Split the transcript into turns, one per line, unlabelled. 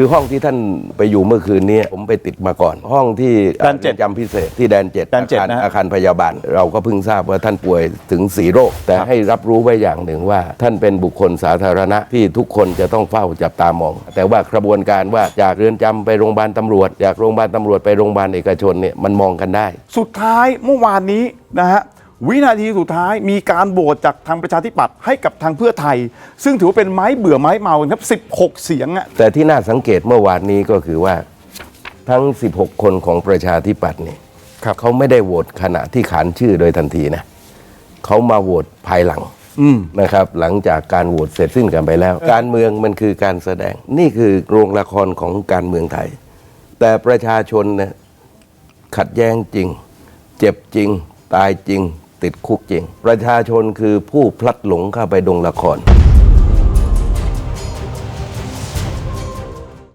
คือห้องที่ท่านไปอยู่เมื่อคืนนี้ผมไปติดมาก่อน ห้องที่
แดนเจ็ด
รือนจำพิเศษที่แดนเจ็ด
แดนเจ็ด
อาคาร
นะฮะ
อาคารพยาบาล เราก็เพิ่งทราบว่าท่านป่วยถึงสีโรค แต่ให้รับรู้ไว้อย่างหนึ่งว่า ท่านเป็นบุคคลสาธารณะที่ทุกคนจะต้องเฝ้าจับตามอง แต่ว่ากระบวนการว่าจากเรือนจำไปโรงพยาบาลตำรวจจากโรงพยาบาลตำรวจไปโรงพยาบาลเอกชนเนี่ยมันมองกันได้
สุดท้ายเมื่อวานนี้นะฮะ วินาทีสุดท้ายมีการโหวตจากทางประชาธิปัตย์ให้กับทางเพื่อไทย ซึ่งถือว่าเป็นไม้เบื่อไม้เมากันครับ 16 เสียงอะ
แต่ที่น่าสังเกตเมื่อวานนี้ก็คือว่าทั้ง 16 คนของประชาธิปัตย์เนี่ยเขาไม่ได้โหวตขณะที่ขานชื่อโดยทันทีนะเขามาโหวตภายหลังนะครับ หลังจากการโหวตเสร็จสิ้นกันไปแล้ว การเมืองมันคือการแสดง นี่คือโรงละครของการเมืองไทย แต่ประชาชนเนี่ยขัดแย้งจริง เจ็บจริง ตายจริง ติดคุกจริง ประชาชนคือผู้พลัดหลงเข้าไปดงละคร